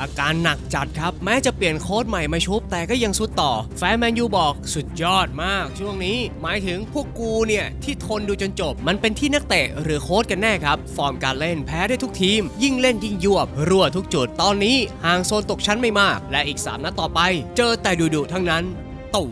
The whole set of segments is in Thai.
อาการหนักจัดครับ แม้จะเปลี่ยนโค้ชใหม่มาชุบ แต่ก็ยังสุดต่อ แฟนแมนยูบอกสุดยอดมากช่วงนี้ หมายถึงพวกกูเนี่ย ที่ทนดูจนจบ มันเป็นที่นักเตะหรือโค้ชกันแน่ครับ ฟอร์มการเล่นแพ้ได้ทุกทีม ยิ่งเล่นยิ่งยวบ รั่วทุกจุดตอนนี้ห่างโซนตกชั้นไม่มาก และอีก 3นัดต่อไป เจอแต่ดุๆทั้งนั้นตั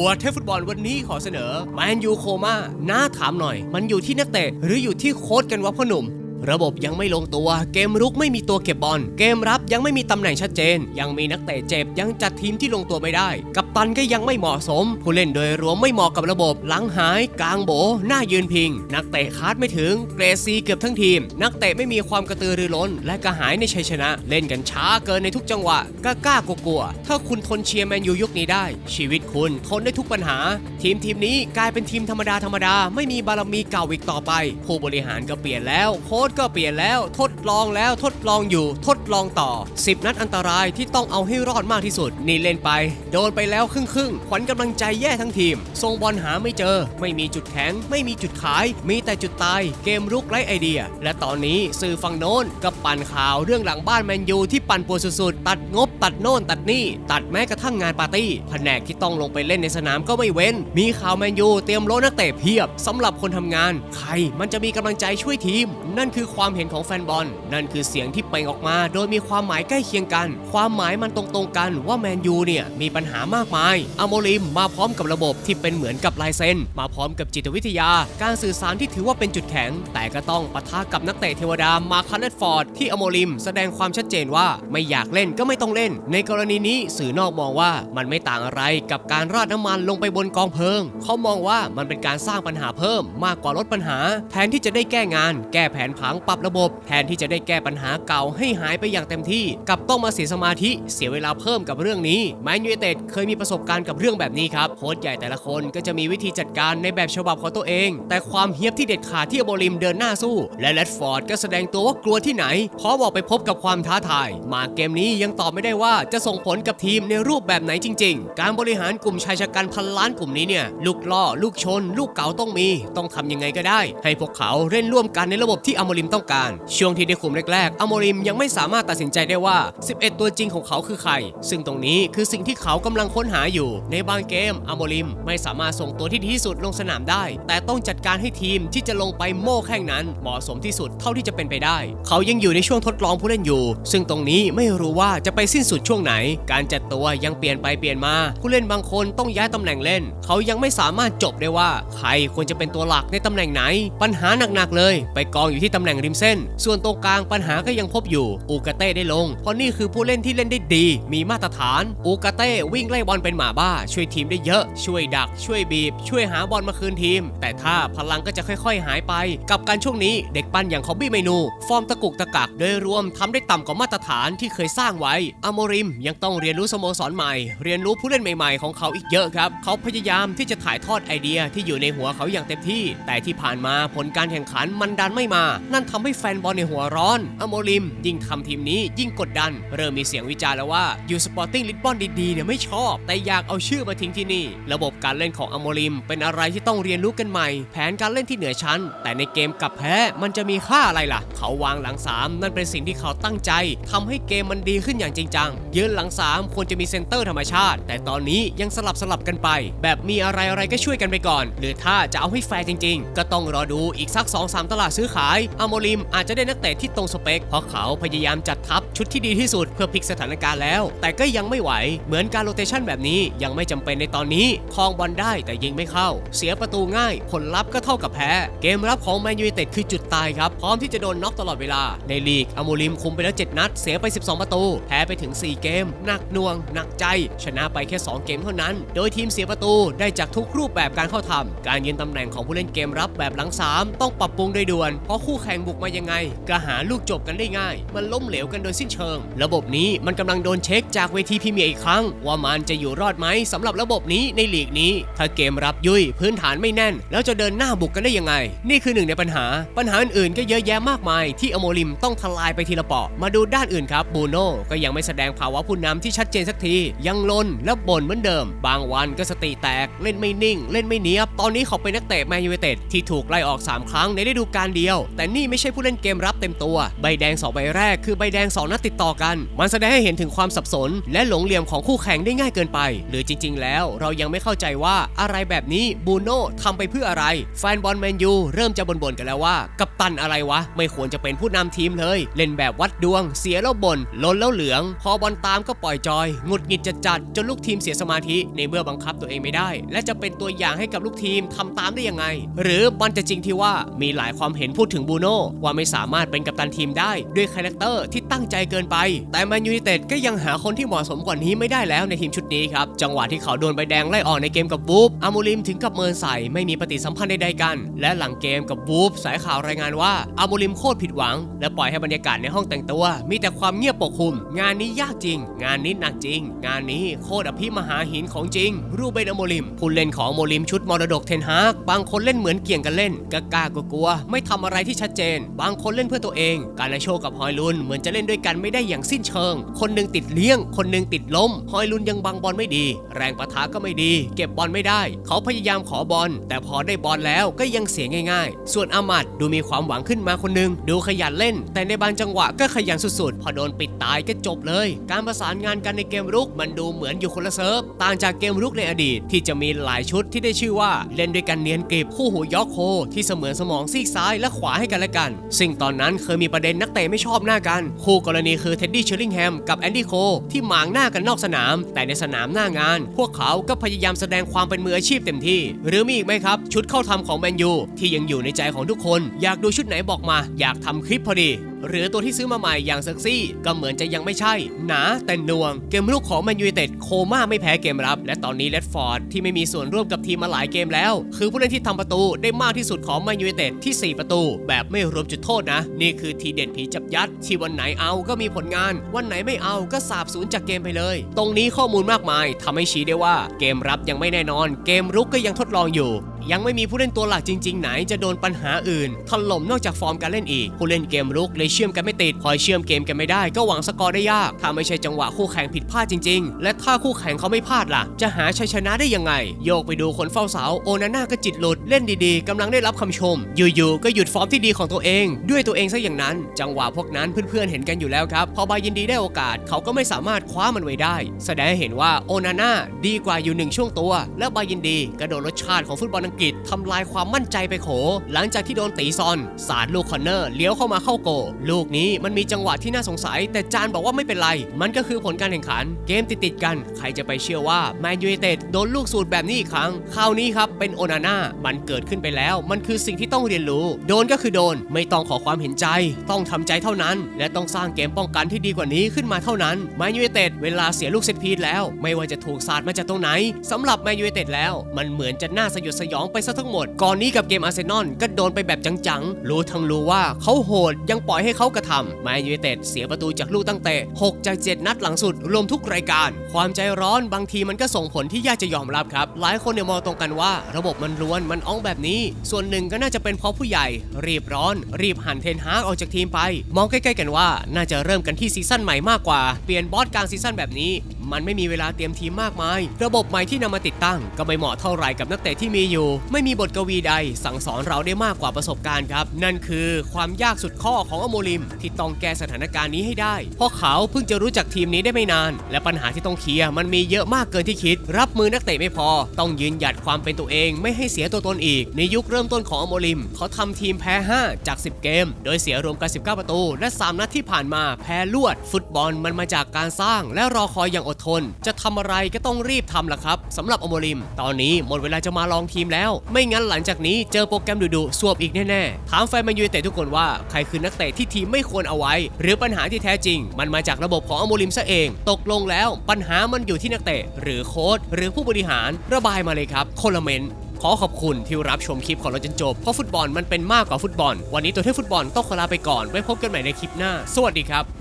วเทฟุตบอลวันนี้ขอเสนอแมนยูโคมาน้าถามหน่อย มันอยู่ที่นักเตะหรืออยู่ที่โค้ชกันวะพ่อหนุ่ม ระบบยังไม่ลงตัว เกมรุกไม่มีตัวเก็บบอล เกมรับยังไม่มีตำแหน่งชัดเจน ยังมีนักเตะเจ็บยังจัดทีมที่ลงตัวไม่ได้ กัปตันก็ยังไม่เหมาะสม ผู้เล่นโดยรวมไม่เหมาะกับระบบหลังหาย กลางโบ หน้ายืนพิง นักเตะคาดไม่ถึงเกรซีเกือบทั้งทีม นักเตะไม่มีความกระตือรือร้น และกระหายในชัยชนะ เล่นกันช้าเกินในทุกจังหวะกล้ากล้ากลัวถ้าคุณทนเชียร์แมนยูยุคนี้ได้ ชีวิตคุณทนได้ทุกปัญหา ทีมทีมนี้กลายเป็นทีมธรรมดาธรรมดาไม่มีบารมีเก่าอีกต่อไป ผู้บริหารก็เปลี่ยนแล้วโค้ชก็เปลี่ยนแล้ว ทดลองแล้วทดลองอยู่ ทดลองต่อ 10 นัดอันตรายที่ต้องเอาให้รอดมากที่สุด นี่เล่นไป โดนไปแล้วครึ่งครึ่งขวัญกำลังใจแย่ทั้งทีม ทรงบอลหาไม่เจอ ไม่มีจุดแข็ง ไม่มีจุดขาย มีแต่จุดตาย เกมรุกไร้ไอเดีย และตอนนี้สื่อฝั่งโน้นก็ปั่นข่าวเรื่องหลังบ้านแมนยูที่ปั่นปวดสุดๆ ตัดงบ ตัดโน่นตัดนี่ ตัดแม้กระทั่งงานปาร์ตี้แผนกที่ต้องลงไปเล่นในสนามก็ไม่เว้น มีข่าวแมนยูเตรียมโลนักเตะเพียบสำหรับคนทำงาน ใครมันจะมีกำลังใจช่วยทีม นั่นคือความเห็นของแฟนบอล นั่นคือเสียงที่เปล่งออกมา โดยมีความหมายใกล้เคียงกัน ความหมายมันตรงๆกันว่าแมนยูเนี่ยมีปัญหามากมายอโมลิมมาพร้อมกับระบบที่เป็นเหมือนกับลายเซ็นมาพร้อมกับจิตวิทยา การสื่อสารที่ถือว่าเป็นจุดแข็ง แต่ก็ต้องปะทะกับนักเตะเทวดามาคันเนตฟอร์ดที่อโมลิม แสดงความชัดเจนว่าไม่อยากเล่นก็ไม่ต้องเล่นในกรณีนี้สื่อนอกมองว่ามันไม่ต่างอะไรกับการราดน้ำมันลงไปบนกองเพลิง เขามองว่ามันเป็นการสร้างปัญหาเพิ่มมากกว่าลดปัญหา แทนที่จะได้แก้งาน แก้แผนผังปรับระบบ แทนที่จะได้แก้ปัญหาเก่าให้หายไปอย่างเต็มที่กลับต้องมาเสียสมาธิเสียเวลาเพิ่มกับเรื่องนี้แมนยูเต็ดเคยมีประสบการณ์กับเรื่องแบบนี้ครับโค้ชใหญ่แต่ละคนก็จะมีวิธีจัดการในแบบฉบับของตัวเอง แต่ความเฮี้ยบที่เด็ดขาดที่อโบลิมเดินหน้าสู้ และแรดฟอร์ดก็แสดงตัวว่ากลัวที่ไหนพร้อมออกไปพบกับความท้าทาย มาเกมนี้ยังตอบไม่ได้ว่าจะส่งผลกับทีมในรูปแบบไหนจริง ๆ การบริหารกลุ่มชายชะกันพันล้านกลุ่มนี้เนี่ยลูกล่อ ลูกชน ลูกเก๋าต้องมี ต้องทำยังไงก็ได้ ให้พวกเขาเล่นร่วมกันในระบบที่อโมลิมต้องการ ช่วงที่ได้คุมแรกๆอโมลิมยังไม่สามารถตัดสินใจได้ว่า 11 ตัวจริงของเขาคือใคร ซึ่งตรงนี้คือสิ่งที่เขากำลังค้นหาอยู่ ในบางเกมอโมลิมไม่สามารถส่งตัวที่ดีที่สุดลงสนามได้ แต่ต้องจัดการให้ทีมที่จะลงไปโม่แข่งนั้นเหมาะสมที่สุดเท่าที่จะเป็นไปได้ เขายังอยู่ในช่วงทดลองผู้เล่นอยู่ ซึ่งตรงนี้ไม่รู้ว่าจะไปสิ้นสุดช่วงไหน การจัดตัวยังเปลี่ยนไปเปลี่ยนมา ผู้เล่นบางคนต้องย้ายตำแหน่งเล่น เขายังไม่สามารถจบได้ว่า ใครควรจะเป็นตัวหลักในตำแหน่งไหน ปัญหาหนักๆเลย ไปกองอยู่ที่ตำแหน่งริมเส้น ส่วนตรงกลางปัญหาก็ยังพบอยู่ อูกาเต้ได้ลง เพราะนี่คือผู้เล่นที่เล่นได้ดี มีมาตรฐาน อูกาเต้วิ่งไล่บอลเป็นหมาบ้า ช่วยทีมได้เยอะ ช่วยดัก ช่วยบีบ ช่วยหาบอลมาคืนทีม แต่ถ้าพลังก็จะค่อยๆ หายไป กับการช่วงนี้เด็กปั้นอย่างคอบบี้เมนู ฟอร์มตะกุกตะกักโดยรวมทำได้ต่ำกว่ามาตรฐานที่เคยสร้างไว้อโมริมยังต้องเรียนรู้สโมสรใหม่ เรียนรู้ผู้เล่นใหม่ๆ ของเขาอีกเยอะครับ เขาพยายามที่จะถ่ายทอดไอเดียที่อยู่ในหัวเขาอย่างเต็มที่ แต่ที่ผ่านมาผลการแข่งขันมันดันไม่มา นั่นทำให้แฟนบอลในหัวร้อนอโมริม ยิ่งทำทีมนี้ยิ่งกดดัน เริ่มมีเสียงวิจารณ์แล้วว่าอยู่สปอร์ติ้งลิสบอนดีๆเนี่ยไม่ชอบ แต่อยากเอาชื่อมาทิ้งที่นี่ ระบบการเล่นของอโมริม เป็นอะไรที่ต้องเรียนรู้กันใหม่ แผนการเล่นที่เหนือชั้น แต่ในเกมกับแพ้มันจะมีค่าอะไรล่ะ เขาวางหลังสามนั่นเป็นสิ่งที่เขาตั้งใจทำให้เกมมันดีขึ้นอย่างจริงจังยืนหลังสามควรจะมีเซนเตอร์ธรรมชาติ แต่ตอนนี้ยังสลับสลับกันไป แบบมีอะไรอะไรก็ช่วยกันไปก่อน หรือถ้าจะเอาให้แฟร์จริงๆ ก็ต้องรอดูอีกสัก 2-3 ตลาดซื้อขายอโมริมอาจจะได้นักเตะที่ตรงสเปค เพราะเขาพยายามจัดทัพชุดที่ดีที่สุดเพื่อพลิกสถานการณ์แล้ว แต่ก็ยังไม่ไหว เหมือนการโรเตชันแบบนี้ยังไม่จำเป็นในตอนนี้ครองบอลได้แต่ยิงไม่เข้า เสียประตูง่าย ผลลัพธ์ก็เท่ากับแพ้ เกมรับของแมนยูไนเต็ดคือจุดตายครับพร้อมที่จะโดนน็อกตลอดเวลาในลีกอโมริมคุมไปแล้ว 7 นัด เสียไป 12 ประตูแพ้ไปถึง4 เกม หนักหน่วง หนักใจ ชนะไปแค่ 2 เกมเท่านั้น โดยทีมเสียประตูได้จากทุกรูปแบบการเข้าทำการยืนตำแหน่งของผู้เล่นเกมรับแบบหลังสามต้องปรับปรุงโดยด่วน เพราะคู่แข่งบุกมายังไงก็หาลูกจบกันได้ง่าย มันล้มเหลวกันโดยสิ้นเชิง ระบบนี้มันกำลังโดนเช็คจากเวทีพรีเมียร์อีกครั้ง ว่ามันจะอยู่รอดไหมสำหรับระบบนี้ในลีกนี้ ถ้าเกมรับยุ่ยพื้นฐานไม่แน่น แล้วจะเดินหน้าบุกกันได้ยังไง นี่คือหนึ่งในปัญหา ปัญหาอื่นๆก็เยอะแยะมากมาย ที่อโมริมต้องทลายไปทีละเปาะมาดูด้านอื่นครับบูโน่ก็ยังไม่แสดงภาวะผู้นำที่ชัดเจนสักที ยังลนและบ่นเหมือนเดิม บางวันก็สติแตกเล่นไม่นิ่ง เล่นไม่เนียบ ตอนนี้เขาเป็นนักเตะแมนยูไนเต็ดที่ถูกไล่ออก 3 ครั้งในฤดูกาลเดียว แต่นี่ไม่ใช่ผู้เล่นเกมรับเต็มตัว ใบแดง2ใบแรกคือใบแดง 2นัดติดต่อกัน มันแสดงให้เห็นถึงความสับสน และหลงเหลี่ยมของคู่แข่งได้ง่ายเกินไป หรือจริง ๆ แล้วเรายังไม่เข้าใจว่าอะไรแบบนี้บูโน่ทำไปเพื่ออะไร แฟนบอลแมนยูเริ่มจะบ่นๆกันแล้วว่า กัปตันอะไรวะ ไม่ควรจะเป็นผู้นำทีมเลย เล่นแบบวัดดวง เสียแล้วบ่นล้นแล้วเหลืองพอบอลตามก็ปล่อยจอย หงุดหงิดจัดๆจนลูกทีมเสียสมาธิในเมื่อบังคับตัวเองไม่ได้ และจะเป็นตัวอย่างให้กับลูกทีมทำตามได้ยังไง หรือมันจะจริงที่ว่ามีหลายความเห็นพูดถึงบูโน่ว่าไม่สามารถเป็นกัปตันทีมได้ด้วยคาแรคเตอร์ที่ตั้งใจเกินไป แต่แมนยูไนเต็ดก็ยังหาคนที่เหมาะสมกว่านี้ไม่ได้แล้วในทีมชุดนี้ครับ จังหวะที่เขาโดนใบแดงไล่ออกในเกมกับวูฟอามูลิมถึงกับเมินใส่ไม่มีปฏิสัมพันธ์ใดๆกัน และหลังเกมกับวูฟสายข่าวรายงานว่าอามูลิมโคตรผิดหวัง และปล่อยให้บรรยากาศในห้องแต่งตัว มีแต่ความเงียบปกคลุม งานนี้ยากจริง งานนี้หนักจริง งานนี้โคตรอภิมหาหินของจริง รูเบนอโมลิม ผู้เล่นของโมลิมชุดมรดกเทนฮากบางคนเล่นเหมือนเกี่ยงกันเล่นกล้ากกลัว ไม่ทำอะไรที่ชัดเจน บางคนเล่นเพื่อตัวเอง การาโชกับฮอยลุนเหมือนจะเล่นด้วยกันไม่ได้อย่างสิ้นเชิง คนหนึ่งติดเลี้ยง คนหนึ่งติดล้ม ฮอยลุนยังบังบอลไม่ดี แรงประทะก็ไม่ดี เก็บบอลไม่ได้ เขาพยายามขอบอล แต่พอได้บอลแล้วก็ยังเสียง่ายๆ ส่วนอามัดดูมีความหวังขึ้นมาคนหนึง ดูขยันเล่น แต่ในบางจังหวะก็ขยันสุดๆ พอโดนปิดตายก็จบเลยการประสานงานกันในเกมรุกมันดูเหมือนอยู่คนละเซิร์ฟ ต่างจากเกมรุกในอดีต ที่จะมีหลายชุดที่ได้ชื่อว่าเล่นด้วยกันเนียนกริบคู่หูยอกโค ที่เสมือนสมองซีกซ้ายและขวาให้กันและกัน ซึ่งตอนนั้นเคยมีประเด็นนักเตะไม่ชอบหน้ากัน คู่กรณีคือเท็ดดี้เชอร์ลิงแฮมกับแอนดี้โคที่หมางหน้ากันนอกสนาม แต่ในสนามหน้างาน พวกเขาก็พยายามแสดงความเป็นมืออาชีพเต็มที่ หรือมีอีกไหมครับ ชุดเข้าทำของแมนยูที่ยังอยู่ในใจของทุกคน อยากดูชุดไหนบอกมา อยากทำคลิปพอดี หรือตัวที่ซื้อมาใหม่อย่างเซ็กซี่ ก็เหมือนจะยังไม่ใช่ หนาแต่นวงเกมลูกของแมนยูเต็ดโคม่าไม่แพ้เกมรับ และตอนนี้เลดฟอร์ดที่ไม่มีส่วนร่วมกับทีมมาหลายเกมแล้ว คือผู้เล่นที่ทำประตูได้มากที่สุดของแมนยูเต็ดที่ 4 ประตู แบบไม่รวมจุดโทษนะ นี่คือทีเด็ดผีจับยัด ที่วันไหนเอาก็มีผลงาน วันไหนไม่เอาก็สาบสูญจากเกมไปเลย ตรงนี้ข้อมูลมากมายทำให้ชี้ได้ว่าเกมรับยังไม่แน่นอน เกมรุกก็ยังทดลองอยู่ ยังไม่มีผู้เล่นตัวหลักจริง ๆ ไหนจะโดนปัญหาอื่นถล่มนอกจากฟอร์มการเล่นอีก ผู้เล่นเกมรุกเลยเชื่อมกันไม่ติด พอเชื่อมเกมกันไม่ได้ก็หวังสกอร์ได้ยากถ้าไม่ใช่จังหวะคู่แข่งผิดพลาดจริง ๆ และถ้าคู่แข่งเขาไม่พลาดล่ะ จะหาชัยชนะได้ยังไง โยกไปดูคนเฝ้าเสาโอนาน่าก็จิตหลุดเล่นดีๆกำลังได้รับคำชม อยู่ๆก็หยุดฟอร์มที่ดีของตัวเอง ด้วยตัวเองซะอย่างนั้น จังหวะพวกนั้นเพื่อนๆเห็นกันอยู่แล้วครับพอบายินดีได้โอกาสเขาก็ไม่สามารถคว้ามันไว้ได้ แสดงให้เห็นว่าโอนาน่าดีกว่าอยู่หนึ่งช่วงตัว และบายินดีกระโดดรสชาติของฟุตบอลอังกฤษทำลายความมั่นใจไปโข หลังจากที่โดนตีซอนสาดลูกคอนเนอร์เลี้ยวเข้ามาเข้าโก ลูกนี้มันมีจังหวะที่น่าสงสัย แต่จานบอกว่าไม่เป็นไร มันก็คือผลการแข่งขัน เกมติดๆกัน ใครจะไปเชื่อว่าแมนยูไนเต็ดโดนลูกสูตรแบบนี้อีกครั้งคราวนี้ครับเป็นโอนาน่ามันเกิดขึ้นไปแล้ว มันคือสิ่งที่ต้องเรียนรู้ โดนก็คือโดนไม่ต้องขอความเห็นใจ ต้องทำใจเท่านั้น และต้องสร้างเกมป้องกันที่ดีกว่านี้ขึ้นมาเท่านั้นแมนยูไนเต็ดเวลาเสียลูกเซตพีซแล้ว ไม่ว่าจะถูกสาดมาจากตรงไหนสำหรับแมนยูไนเต็ดแล้ว มันเหมือนจะน่าสยดสยองไปซะทั้งหมด ก่อนนี้กับเกมอาร์เซนอลก็โดนไปแบบจังๆ รู้ทั้งรู้ว่าเขาโหดยังปล่อยให้เขากระทำแมนยูไนเต็ดเสียประตูจากลูกตั้งเตะ6จาก 7 นัดหลังสุด รวมทุกรายการ ความใจร้อนบางทีมันก็ส่งผลที่ยากจะยอมรับครับ หลายคนเนี่ยมองตรงกันว่า ระบบมันล้วนมันอ้องแบบนี้ ส่วนหนึ่งก็น่าจะเป็นเพราะผู้ใหญ่ รีบร้อน รีบหันเทนฮากออกจากทีมไป มองใกล้ๆกันว่า น่าจะเริ่มกันที่ซีซั่นใหม่มากกว่าเปลี่ยนบอสกลางซีซั่นแบบนี้ มันไม่มีเวลาเตรียมทีมมากมาย ระบบใหม่ที่นำมาติดตั้ง ก็ไม่เหมาะเท่าไหร่กับนักเตะที่มีอยู่ ไม่มีบทกวีใด สั่งสอนเราได้มากกว่าประสบการณ์ครับ นั่นคือความยากสุดข้อของอโมลิม ที่ต้องแก้สถานการณ์นี้ให้ได้ เพราะเขาเพิ่งจะรู้จักทีมนี้ได้ไม่นาน และปัญหาที่ต้องเคลียร์มันมีเยอะมากเกินที่คิด รับมือนักเตะไม่พอ ต้องยืนหยัดความเป็นตัวเอง ไม่ให้เสียตัวตนอีก ในยุคเริ่มต้นของอโมลิมเขาทำทีมแพ้ 5 จาก 10 เกม โดยเสียรวมกัน 19 ประตู และ 3 นัดที่ผ่านมาแพ้ลวด ฟุตบอลมันมาจากการสร้าง และรอคอยอย่างอดทน จะทำอะไรก็ต้องรีบทำล่ะครับสำหรับอโมลิม ตอนนี้หมดเวลาจะมาลองทีมแล้ว ไม่งั้นหลังจากนี้เจอโปรแกรมดุๆสวบอีกแน่ๆถามแฟนแมนยูเต็ดทุกคนว่าใครคือนักเตะที่ทีมไม่ควรเอาไว้ หรือปัญหาที่แท้จริง มันมาจากระบบของอโมลิมซะเอง ตกลงแล้ว ปัญหามันอยู่ที่นักเตะหรือโค้ชหรือผู้บริหารระบายมาเลยครับคนละเมนขอขอบคุณที่รับชมคลิปของเราจนจบ เพราะฟุตบอลมันเป็นมากกว่าฟุตบอล วันนี้ตัวเทพฟุตบอลต้องขอลาไปก่อน ไว้พบกันใหม่ในคลิปหน้า สวัสดีครับ